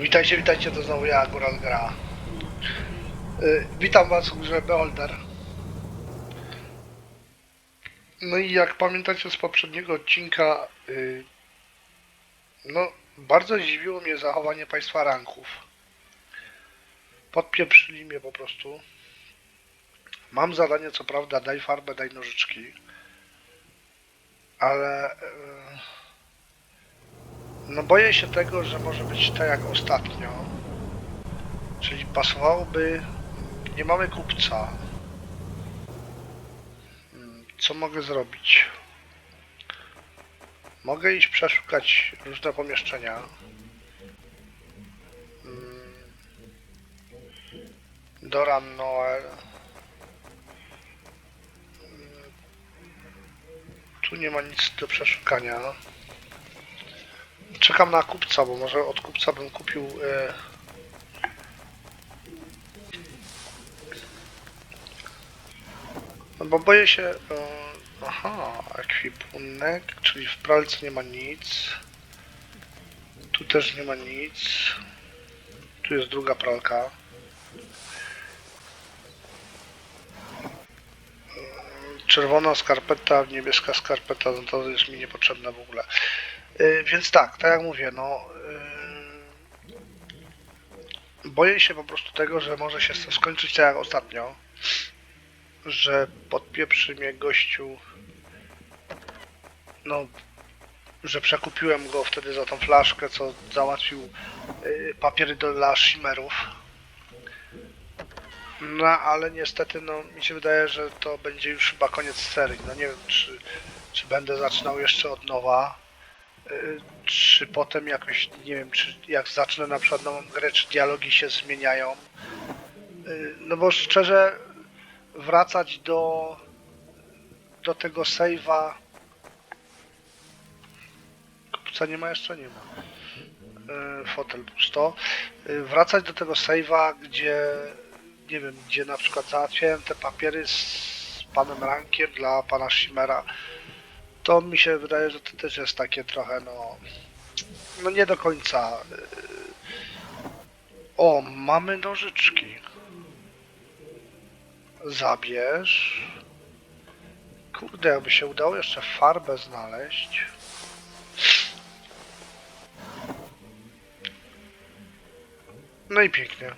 Witajcie, witajcie, to znowu ja, Góral Gra. Y, witam was w grze Beholder. No i jak pamiętacie z poprzedniego odcinka, y, no bardzo zdziwiło mnie zachowanie państwa ranków. Podpieprzyli mnie po prostu. Mam zadanie, co prawda, daj farbę, daj nożyczki. Ale... y, no boję się tego, że może być tak jak ostatnio. Czyli pasowałoby. Nie mamy kupca. Mm, Co mogę zrobić? Mogę iść przeszukać różne pomieszczenia. Mm, Doran Noel. Mm, Tu nie ma nic do przeszukania. Czekam na kupca, bo może od kupca bym kupił. E... No bo boję się. E... Aha, ekwipunek, czyli w pralce nie ma nic. Tu też nie ma nic. Tu jest druga pralka. E, Czerwona skarpeta, niebieska skarpeta, no to jest mi niepotrzebne w ogóle. Yy, więc tak, tak jak mówię, no. Yy, boję się po prostu tego, że może się skończyć tak jak ostatnio. Że podpieprzy mnie gościu. No. Że przekupiłem go wtedy za tą flaszkę, co załatwił yy, papiery dla shimmerów. No ale niestety, no mi się wydaje, że to będzie już chyba koniec serii. No nie wiem, czy, czy będę zaczynał jeszcze od nowa. Y, czy potem jakoś, nie wiem, czy jak zacznę na przykład nową grę, czy dialogi się zmieniają. Y, No bo szczerze, wracać do do tego save'a kupca nie ma jeszcze, nie ma. Y, Fotel pusto. Wracać do tego save'a, gdzie nie wiem, gdzie na przykład załatwiałem te papiery z panem Rankiem dla pana Shimera to mi się wydaje, że to też jest takie trochę, no, no nie do końca. yy. O, mamy nożyczki. Zabierz. Kurde, jakby się udało jeszcze farbę znaleźć. No i pięknie.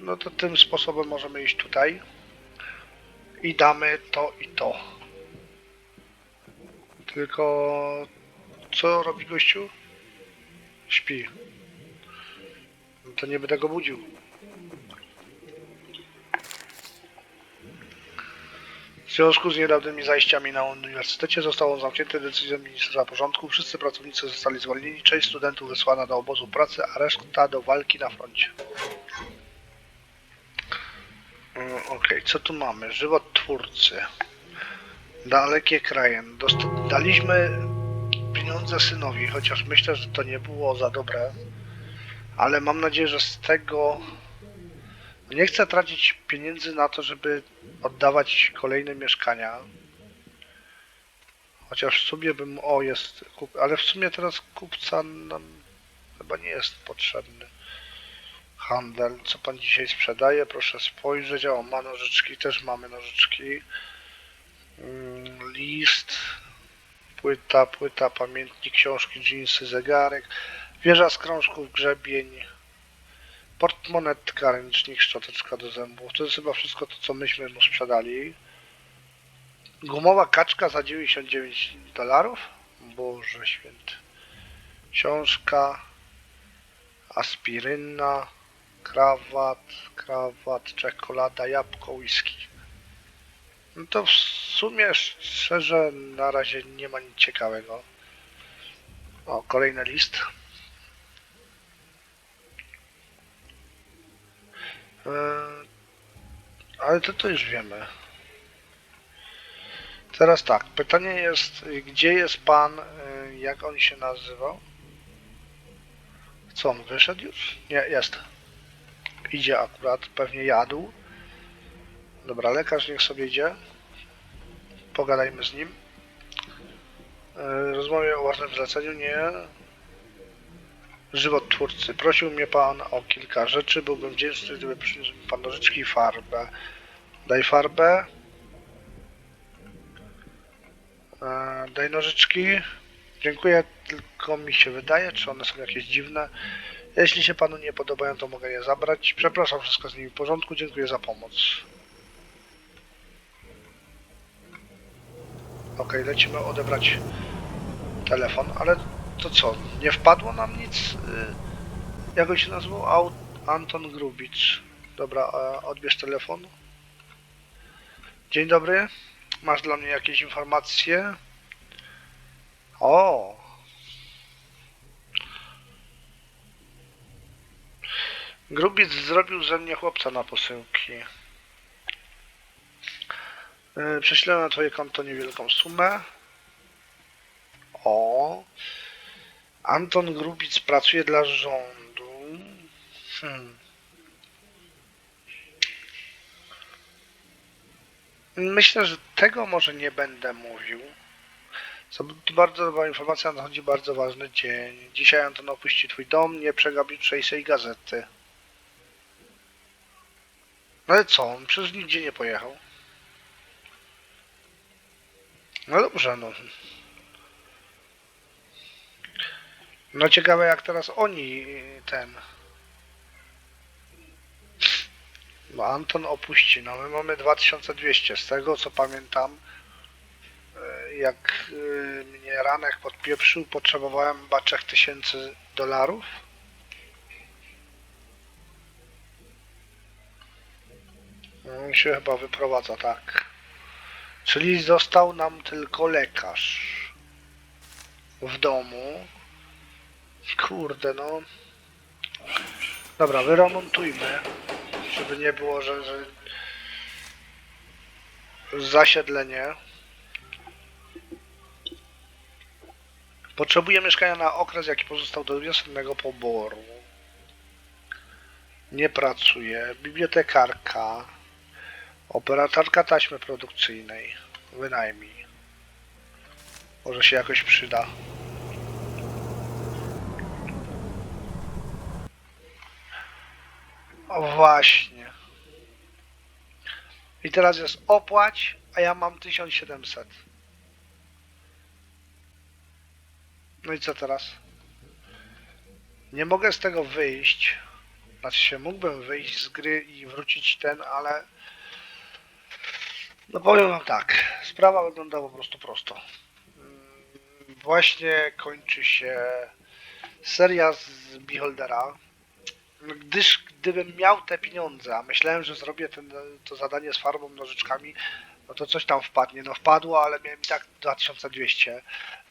No to tym sposobem możemy iść tutaj. I damy to i to. Tylko co robi gościu? Śpi. No to nie będę go budził. W związku z niedawnymi zajściami na uniwersytecie został on zamknięty decyzją ministra porządku. Wszyscy pracownicy zostali zwolnieni, część studentów wysłana do obozu pracy, a reszta do walki na froncie. Mm, Okej, co tu mamy? Żywot twórcy. Dalekie kraje. Daliśmy pieniądze synowi, chociaż myślę, że to nie było za dobre. Ale mam nadzieję, że z tego. Nie chcę tracić pieniędzy na to, żeby oddawać kolejne mieszkania. Chociaż w sumie bym. O, jest. Kup... Ale w sumie teraz kupca nam chyba nie jest potrzebny. Handel. Co pan dzisiaj sprzedaje? Proszę spojrzeć. O, ma nożyczki, też mamy nożyczki. Mm, list, płyta, płyta, pamiętnik, książki, dżinsy, zegarek, wieża z krążków, grzebień, portmonetka, ręcznik, szczoteczka do zębów. To jest chyba wszystko to, co myśmy mu sprzedali. Gumowa kaczka za 99 dolarów? Boże święty. Książka, aspiryna, krawat, krawat, czekolada, jabłko, whisky. No to w sumie szczerze na razie nie ma nic ciekawego. O, kolejny list. Eee, ale to to już wiemy. Teraz tak, pytanie jest, gdzie jest pan, e, jak on się nazywał? Co, on wyszedł już? Nie, jest. Idzie akurat, pewnie jadł. Dobra, lekarz niech sobie idzie. Pogadajmy z nim. E, Rozmawiam o ważnym zleceniu, nie. żywotwórcy. Prosił mnie pan o kilka rzeczy. Byłbym wdzięczny, gdyby przyniósł mi pan nożyczki i farbę. Daj farbę. E, daj nożyczki. Dziękuję, tylko mi się wydaje, czy one są jakieś dziwne. Jeśli się panu nie podobają, to mogę je zabrać. Przepraszam, wszystko z nimi w porządku. Dziękuję za pomoc. Okej, lecimy odebrać telefon, ale to co? Nie wpadło nam nic? Y, Jak się nazywał? Anton Grubicz. Dobra, odbierz telefon. Dzień dobry. Masz dla mnie jakieś informacje? O! Grubic zrobił ze mnie chłopca na posyłki. Yy, Prześlę na twoje konto niewielką sumę. O. Anton Grubic pracuje dla rządu. Hmm. Myślę, że tego może nie będę mówił. To bardzo dobra informacja, nadchodzi bardzo ważny dzień. Dzisiaj Anton opuści twój dom, nie przegapi jutrzejszej gazety. No ale co, on przecież nigdzie nie pojechał. No dobrze, no. No ciekawe jak teraz oni ten. No Anton opuści, no my mamy 2200, z tego co pamiętam y, jak y, mnie Ranek podpieprzył, potrzebowałem chyba 3000 dolarów. No, On się chyba wyprowadza, tak. Czyli został nam tylko lekarz w domu. Kurde, no. Dobra, wyremontujmy, żeby nie było, że, że zasiedlenie. Potrzebuję mieszkania na okres, jaki pozostał do wiosennego poboru. Nie pracuje. Bibliotekarka. Operatorka taśmy produkcyjnej. Wynajmij. Może się jakoś przyda. O właśnie. I teraz jest opłać, a ja mam 1700. No i co teraz? Nie mogę z tego wyjść. Znaczy się mógłbym wyjść z gry i wrócić ten, ale no powiem wam tak, sprawa wygląda po prostu prosto. Mm, Właśnie kończy się seria z Beholdera. Gdyż gdybym miał te pieniądze, a myślałem, że zrobię ten, to zadanie z farbą nożyczkami, no to coś tam wpadnie. No wpadło, ale miałem i tak 2200.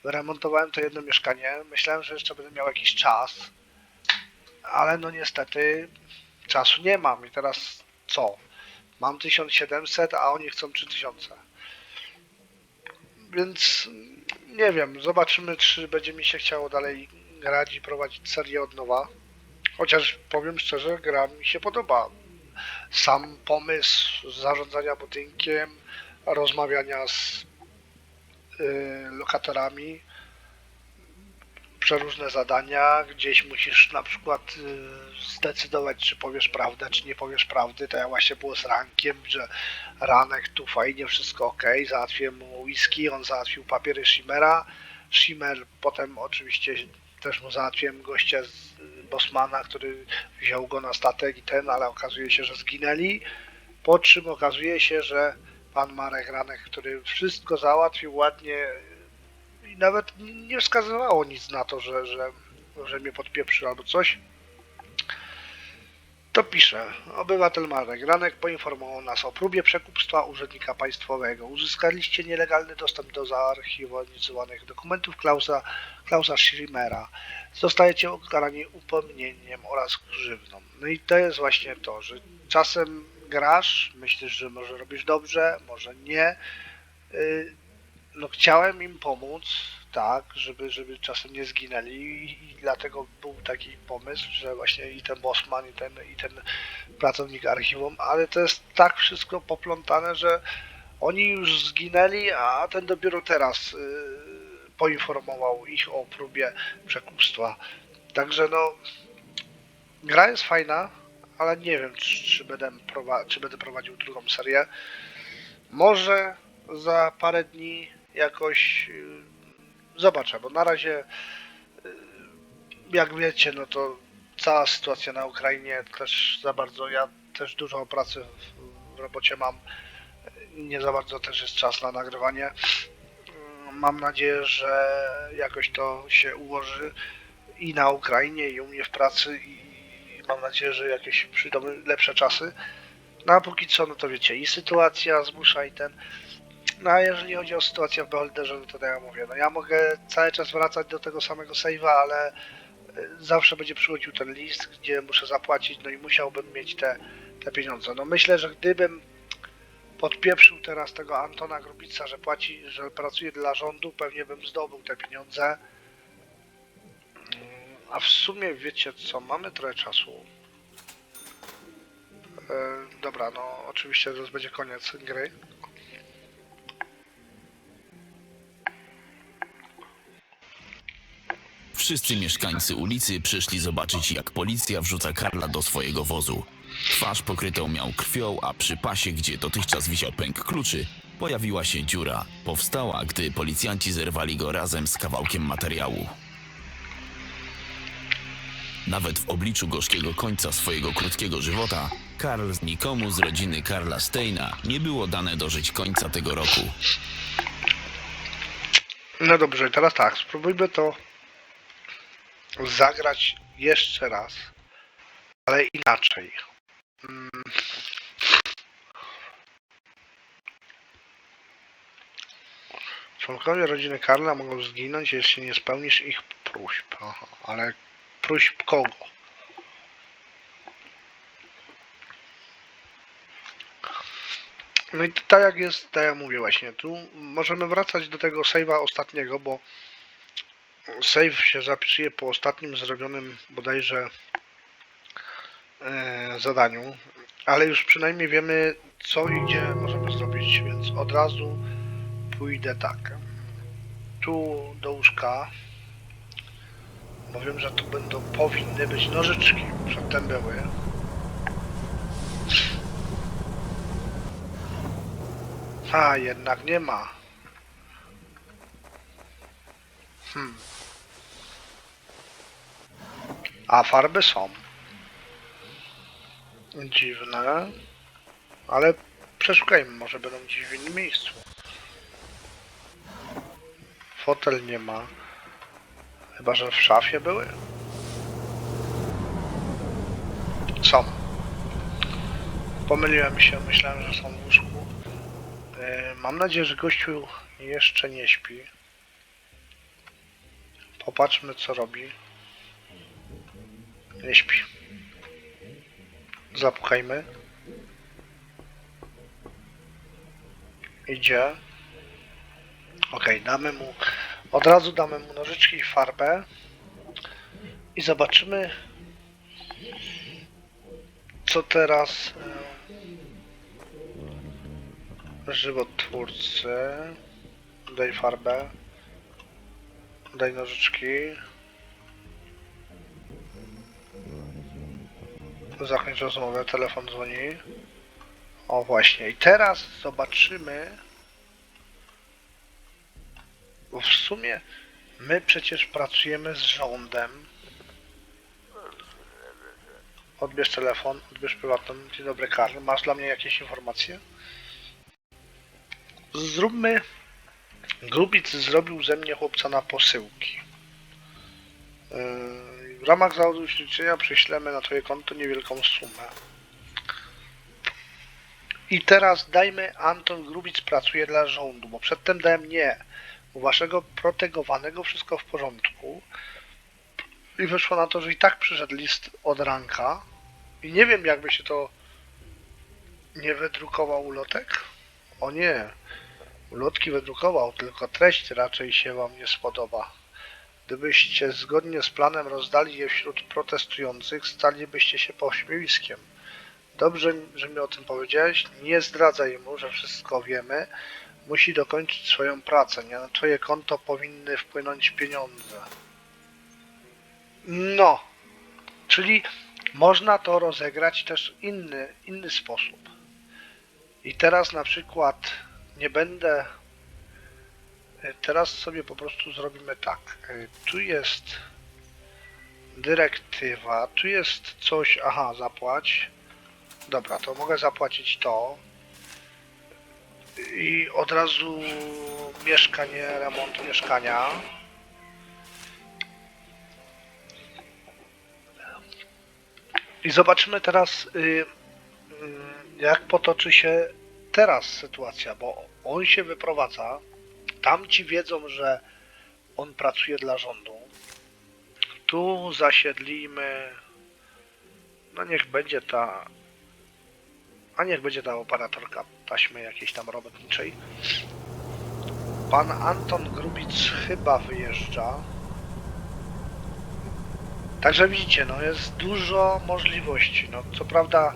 Wyremontowałem to jedno mieszkanie. Myślałem, że jeszcze będę miał jakiś czas. Ale no niestety czasu nie mam. I teraz co? Mam 1700, a oni chcą 3000. Więc nie wiem, zobaczymy, czy będzie mi się chciało dalej grać i prowadzić serię od nowa. Chociaż powiem szczerze, gra mi się podoba. Sam pomysł zarządzania budynkiem, rozmawiania z y, lokatorami, przeróżne zadania, gdzieś musisz na przykład y, zdecydować, czy powiesz prawdę, czy nie powiesz prawdy. To ja właśnie było z rankiem, że ranek tu fajnie, wszystko ok, załatwiłem mu whisky, on załatwił papiery Shimmera. Shimmer potem oczywiście też mu załatwiłem gościa z y, Bosmana, który wziął go na statek i ten, ale okazuje się, że zginęli. Po czym okazuje się, że pan Marek Ranek, który wszystko załatwił ładnie nawet nie wskazywało nic na to, że, że, że mnie podpieprzył albo coś. To pisze. Obywatel Marek Ranek poinformował nas o próbie przekupstwa urzędnika państwowego. Uzyskaliście nielegalny dostęp do zaarchiwizowanych dokumentów Klausa, Klausa Schrimmera. Zostajecie ukarani upomnieniem oraz grzywną. No i to jest właśnie to, że czasem grasz, myślisz, że może robisz dobrze, może nie. Yy, no chciałem im pomóc, tak, żeby, żeby czasem nie zginęli i, dlatego był taki pomysł, że właśnie i ten Bosman, i ten, i ten pracownik archiwum, ale to jest tak wszystko poplątane, że oni już zginęli, a ten dopiero teraz y, poinformował ich o próbie przekupstwa. Także no, gra jest fajna, ale nie wiem, czy, czy, będę, czy będę prowadził drugą serię. Może za parę dni jakoś yy, zobaczę, bo na razie, yy, jak wiecie, no to cała sytuacja na Ukrainie też za bardzo, ja też dużo pracy w, w robocie mam, nie za bardzo też jest czas na nagrywanie. Mm, Mam nadzieję, że jakoś to się ułoży i na Ukrainie, i u mnie w pracy i mam nadzieję, że jakieś przyjdą lepsze czasy. No a póki co, no to wiecie, i sytuacja zmusza i ten. No a jeżeli chodzi o sytuację w Beholderze, no to tak jak mówię, no ja mogę cały czas wracać do tego samego save'a, ale y, zawsze będzie przychodził ten list, gdzie muszę zapłacić, no i musiałbym mieć te, te pieniądze. No myślę, że gdybym podpieprzył teraz tego Antona Grubica, że płaci, że pracuje dla rządu, pewnie bym zdobył te pieniądze. Mm, A w sumie wiecie co, mamy trochę czasu. E, dobra, no oczywiście to będzie koniec gry. Wszyscy mieszkańcy ulicy przyszli zobaczyć, jak policja wrzuca Karla do swojego wozu. Twarz pokrytą miał krwią, a przy pasie, gdzie dotychczas wisiał pęk kluczy, pojawiła się dziura. Powstała, gdy policjanci zerwali go razem z kawałkiem materiału. Nawet w obliczu gorzkiego końca swojego krótkiego żywota, Karl nikomu z rodziny Karla Steina nie było dane dożyć końca tego roku. No dobrze, teraz tak, spróbujmy to zagrać jeszcze raz, ale inaczej. Mm. Członkowie rodziny Karla mogą zginąć, jeśli nie spełnisz ich próśb. Aha, ale próśb kogo? No i tak jak jest, tak jak mówię właśnie, tu możemy wracać do tego save'a ostatniego, bo save się zapisuje po ostatnim zrobionym bodajże e, zadaniu, ale już przynajmniej wiemy co i gdzie możemy zrobić, więc od razu pójdę tak. Tu do łóżka, bo wiem, że tu będą, powinny być nożyczki, przedtem były. A, jednak nie ma. Hmm. A farby są. Dziwne. Ale przeszukajmy, może będą gdzieś w innym miejscu. Fotel nie ma. Chyba, że w szafie były. Są. Pomyliłem się, myślałem, że są w łóżku. E, Mam nadzieję, że gościu jeszcze nie śpi. Popatrzmy, co robi. Nie śpi. Zapukajmy. Idzie. Ok, damy mu. Od razu damy mu nożyczki i farbę. I zobaczymy, co teraz. e, Żywotwórcy. Daj farbę. Daj nożyczki. Zakończ rozmowę, telefon dzwoni. O właśnie, i teraz zobaczymy. Bo w sumie my przecież pracujemy z rządem. Odbierz telefon, odbierz prywatną. Dzień dobry Karl, masz dla mnie jakieś informacje? Zróbmy. Grubic zrobił ze mnie chłopca na posyłki. Yy, W ramach zadośćuczynienia prześlemy na twoje konto niewielką sumę. I teraz dajmy Anton Grubic pracuje dla rządu, bo przedtem dałem nie. U waszego protegowanego wszystko w porządku. I wyszło na to, że i tak przyszedł list od ranka. I nie wiem jakby się to nie wydrukował ulotek. O nie. Ulotki wydrukował, tylko treść raczej się wam nie spodoba. Gdybyście zgodnie z planem rozdali je wśród protestujących, stalibyście się pośmiewiskiem. Dobrze, że mi o tym powiedziałeś. Nie zdradzaj mu, że wszystko wiemy. Musi dokończyć swoją pracę. Nie na twoje konto powinny wpłynąć pieniądze. No, czyli można to rozegrać też inny, inny sposób. I teraz na przykład nie będę. e, Teraz sobie po prostu zrobimy tak. E, Tu jest dyrektywa, tu jest coś. Aha, zapłać. Dobra, to mogę zapłacić to. I od razu mieszkanie, remont mieszkania. I zobaczymy teraz, y, y, jak potoczy się teraz sytuacja, bo on się wyprowadza. Tamci wiedzą, że on pracuje dla rządu. Tu zasiedlimy. No niech będzie ta. A niech będzie ta operatorka taśmy jakiejś tam robotniczej. Pan Anton Grubic chyba wyjeżdża. Także widzicie, no jest dużo możliwości. No co prawda.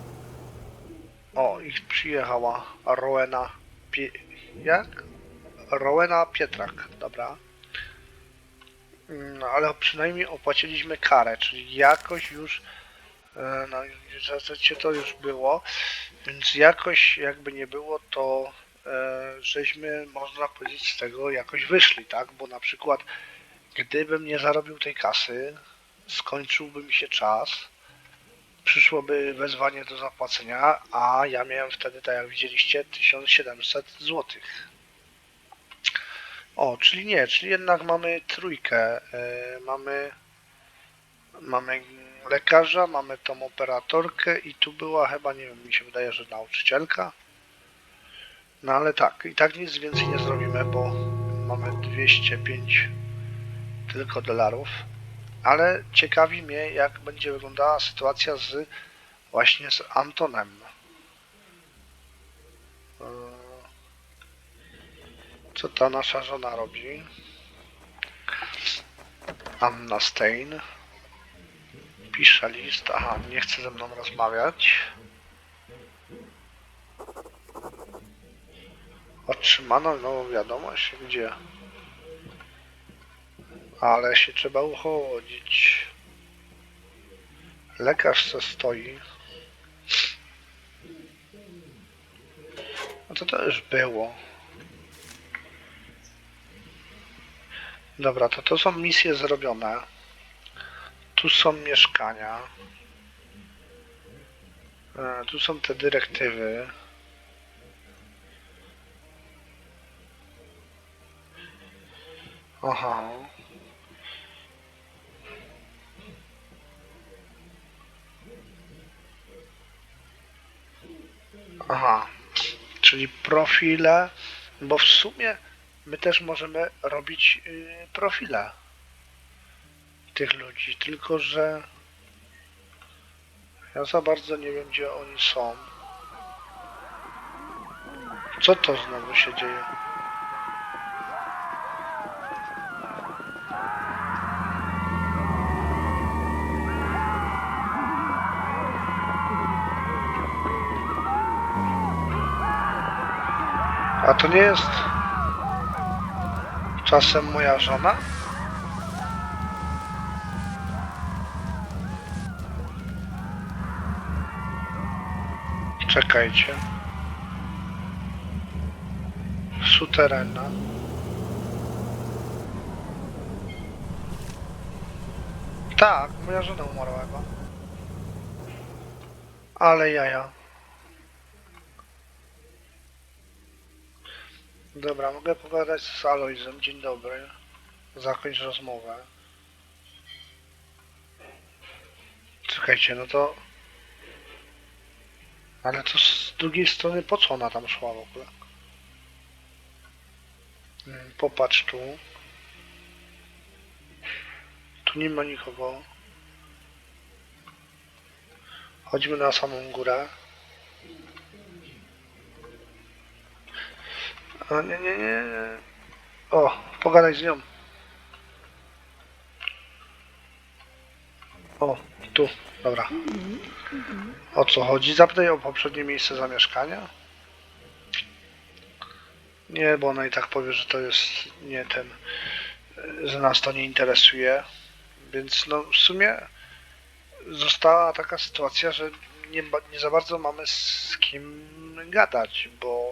O, ich przyjechała Rowena. Pie... Jak? Rowena Pietrak, dobra. No ale przynajmniej opłaciliśmy karę, czyli jakoś już. e, No, zasadzie to już było, więc jakoś jakby nie było, to e, żeśmy, można powiedzieć, z tego jakoś wyszli, tak? Bo na przykład, gdybym nie zarobił tej kasy, skończyłby mi się czas, przyszłoby wezwanie do zapłacenia, a ja miałem wtedy, tak jak widzieliście, 1700 zł. O, czyli nie, czyli jednak mamy trójkę. e, mamy, mamy lekarza, mamy tą operatorkę i tu była chyba, nie wiem, mi się wydaje, że nauczycielka. No ale tak, i tak nic więcej nie zrobimy, bo mamy 205 tylko dolarów ale ciekawi mnie, jak będzie wyglądała sytuacja z właśnie z Antonem. Eee, Co ta nasza żona robi? Anna Stein. Pisze list. Aha, nie chce ze mną rozmawiać. Otrzymano nową wiadomość. Gdzie? Ale się trzeba uchodzić. Lekarz co stoi. No to już było. Dobra, to to są misje zrobione. Tu są mieszkania. E, Tu są te dyrektywy. Aha. Aha, czyli profile, bo w sumie my też możemy robić y, profile tych ludzi, tylko że ja za bardzo nie wiem, gdzie oni są. Co to znowu się dzieje? To nie jest czasem moja żona? Czekajcie. Suterena. Tak, moja żona umarła chyba. Ale jaja. Dobra, mogę pogadać z Alojzem. Dzień dobry. Zakończ rozmowę. Czekajcie, no to... Ale to z drugiej strony po co ona tam szła w ogóle? Mm, Popatrz tu. Tu nie ma nikogo. Chodźmy na samą górę. A nie, nie, nie. O, pogadaj z nią. O, tu, dobra. O co chodzi? Zapytaj o poprzednie miejsce zamieszkania. Nie, bo ona i tak powie, że to jest nie ten, że nas to nie interesuje. Więc no w sumie została taka sytuacja, że nie, nie za bardzo mamy z kim gadać, bo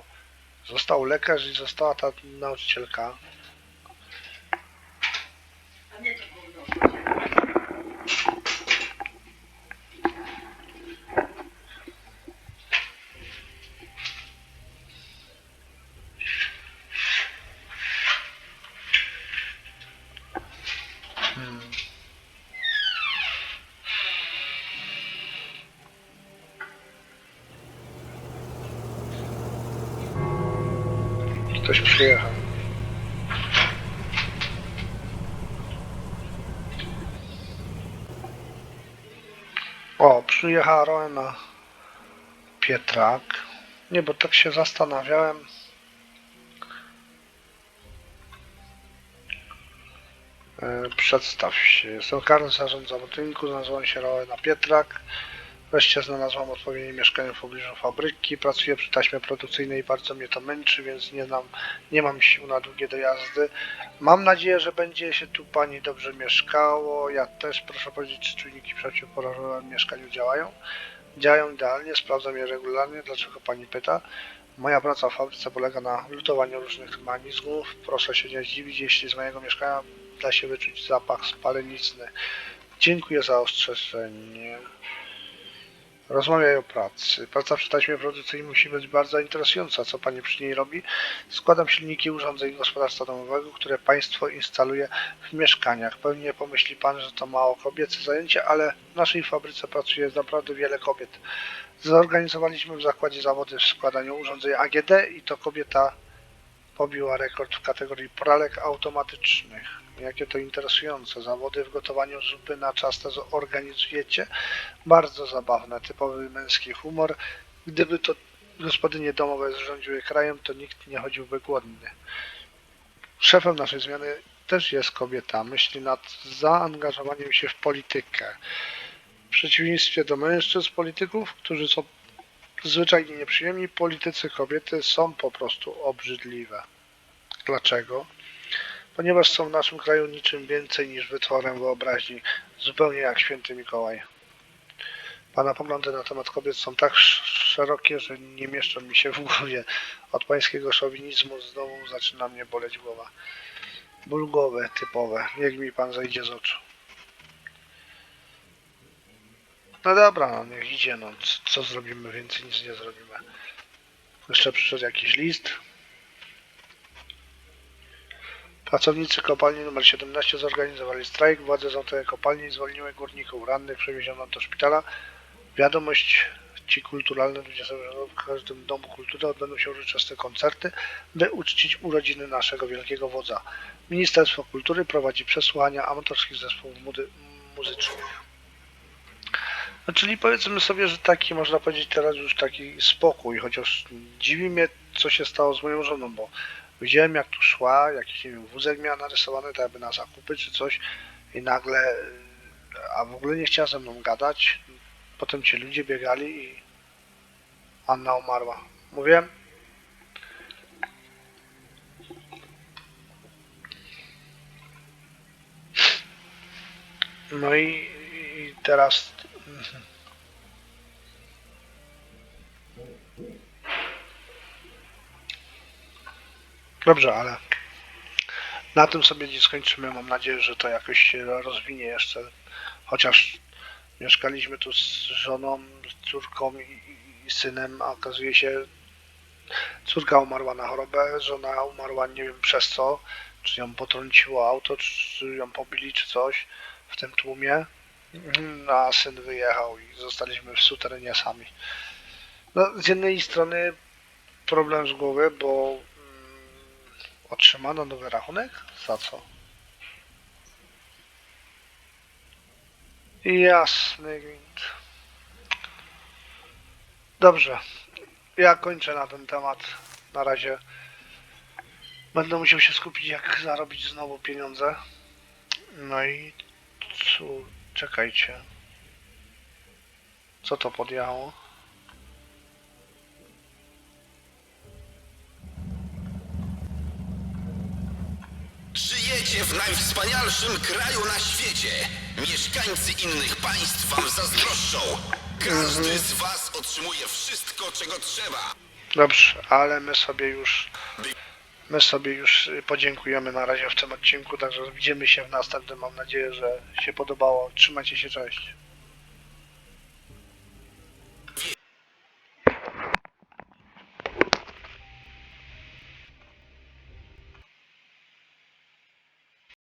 został lekarz i została ta nauczycielka. O, przyjechała Roena Pietrak. Nie, bo tak się zastanawiałem. E, Przedstaw się. Jestem Karol, zarząd zawodniku, nazywam się Roena Pietrak. Wreszcie znalazłam odpowiednie mieszkanie w pobliżu fabryki. Pracuję przy taśmie produkcyjnej i bardzo mnie to męczy, więc nie, nam, nie mam sił na długie dojazdy. Mam nadzieję, że będzie się tu pani dobrze mieszkało. Ja też proszę powiedzieć, czy czujniki przeciwpożarowe w mieszkaniu działają. Działają idealnie, sprawdzam je regularnie. Dlaczego pani pyta? Moja praca w fabryce polega na lutowaniu różnych mechanizmów. Proszę się nie zdziwić, jeśli z mojego mieszkania da się wyczuć zapach spalenizny. Dziękuję za ostrzeżenie. Rozmawiaj o pracy. Praca przy taśmie produkcyjnej musi być bardzo interesująca. Co Pani przy niej robi? Składam silniki urządzeń gospodarstwa domowego, które Państwo instaluje w mieszkaniach. Pewnie pomyśli Pan, że to mało kobiece zajęcie, ale w naszej fabryce pracuje naprawdę wiele kobiet. Zorganizowaliśmy w zakładzie zawody w składaniu urządzeń AGD i to kobieta pobiła rekord w kategorii pralek automatycznych. Jakie to interesujące. Zawody w gotowaniu zupy na czas też organizujecie. Bardzo zabawne, typowy męski humor. Gdyby to gospodynie domowe zarządziły krajem, to nikt nie chodziłby głodny. Szefem naszej zmiany też jest kobieta. Myśli nad zaangażowaniem się w politykę. W przeciwieństwie do mężczyzn polityków, którzy są zwyczajnie nieprzyjemni, politycy kobiety są po prostu obrzydliwe. Dlaczego? Ponieważ są w naszym kraju niczym więcej niż wytworem wyobraźni, zupełnie jak święty Mikołaj. Pana poglądy na temat kobiet są tak sz- szerokie, że nie mieszczą mi się w głowie. Od pańskiego szowinizmu znowu zaczyna mnie boleć głowa. Ból głowy typowe. Niech mi pan zejdzie z oczu. No dobra, no niech idzie, no co zrobimy więcej, nic nie zrobimy. Jeszcze przyszedł jakiś list. Pracownicy kopalni nr 17 zorganizowali strajk. Władze zamknęły kopalni i zwolniły górników. Rannych przewieziono do szpitala. Wiadomość ci kulturalne ludzie sobie w każdym domu kultury odbędą się uroczyste koncerty, by uczcić urodziny naszego wielkiego wodza. Ministerstwo Kultury prowadzi przesłuchania amatorskich zespołów mudy- muzycznych. No, czyli powiedzmy sobie, że taki można powiedzieć teraz już taki spokój, chociaż dziwi mnie co się stało z moją żoną, bo widziałem jak tu szła, jakiś nie wiem, wózek miała narysowany, tak jakby na zakupy czy coś i nagle, a w ogóle nie chciała ze mną gadać, potem ci ludzie biegali i Anna umarła. Mówiłem? No i, i teraz Dobrze, ale na tym sobie nie skończymy. Mam nadzieję, że to jakoś się rozwinie jeszcze. Chociaż mieszkaliśmy tu z żoną, z córką i, synem, a okazuje się, córka umarła na chorobę, żona umarła nie wiem przez co, czy ją potrąciło auto, czy ją pobili, czy coś w tym tłumie. Mhm, A syn wyjechał i zostaliśmy w suterenie sami. No, z jednej strony problem z głowy, bo otrzymano nowy rachunek? Za co? Jasny gwint. Dobrze. Ja kończę na ten temat. Na razie będę musiał się skupić, jak zarobić znowu pieniądze. No i co? Czekajcie. Co to podjęło? Żyjecie w najwspanialszym kraju na świecie. Mieszkańcy innych państw wam zazdroszczą. Każdy z was otrzymuje wszystko, czego trzeba. Dobrze, ale my sobie już my sobie już y, podziękujemy na razie w tym odcinku, także widzimy się w następnym. Mam nadzieję, że się podobało. Trzymajcie się, cześć.